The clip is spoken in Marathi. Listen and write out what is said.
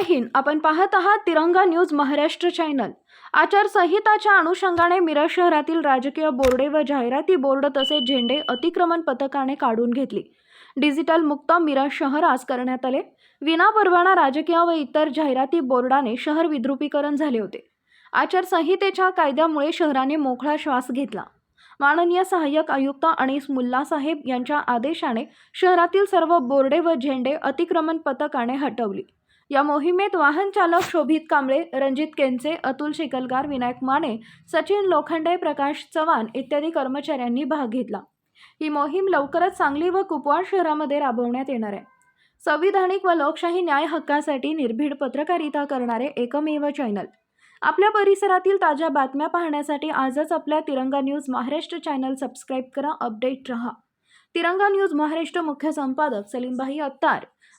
जय हिंद आपण पाहत आहात तिरंगा न्यूज महाराष्ट्र चॅनल. आचारसंहिताच्या अनुषंगाने मिरज शहरातील राजकीय बोर्डे व जाहिराती बोर्ड तसेच झेंडे अतिक्रमण पथकाने काढून घेतली. डिजिटल मुक्त मिरज शहर आज करण्यात आले. विनापरवाना राजकीय व इतर जाहिराती बोर्डाने शहर विद्रुपीकरण झाले होते. आचारसंहितेच्या कायद्यामुळे शहराने मोकळा श्वास घेतला. माननीय सहाय्यक आयुक्त अनिस मुल्ला साहेब यांच्या आदेशाने शहरातील सर्व बोर्डे व झेंडे अतिक्रमण पथकाने हटवली. या मोहिमेत वाहन चालक शोभित कांबळे रणजित केंचे अतुल शिकलगार विनायक माने सचिन लोखंडे प्रकाश चव्हाण इत्यादी कर्मचाऱ्यांनी भाग घेतला. ही मोहीम लवकरच सांगली व कुपवाड शहरामध्ये राबवण्यात येणार आहे. संविधानिक व लोकशाही न्याय हक्कासाठी निर्भीड पत्रकारिता करणारे एकमेव चॅनल. आपल्या परिसरातील ताज्या बातम्या पाहण्यासाठी आजच आपल्या Tiranga news Maharashtra channel subscribe करा अपडेट रहा. तिरंगा न्यूज महाराष्ट्र मुख्य संपादक सलीमबाई अत्तार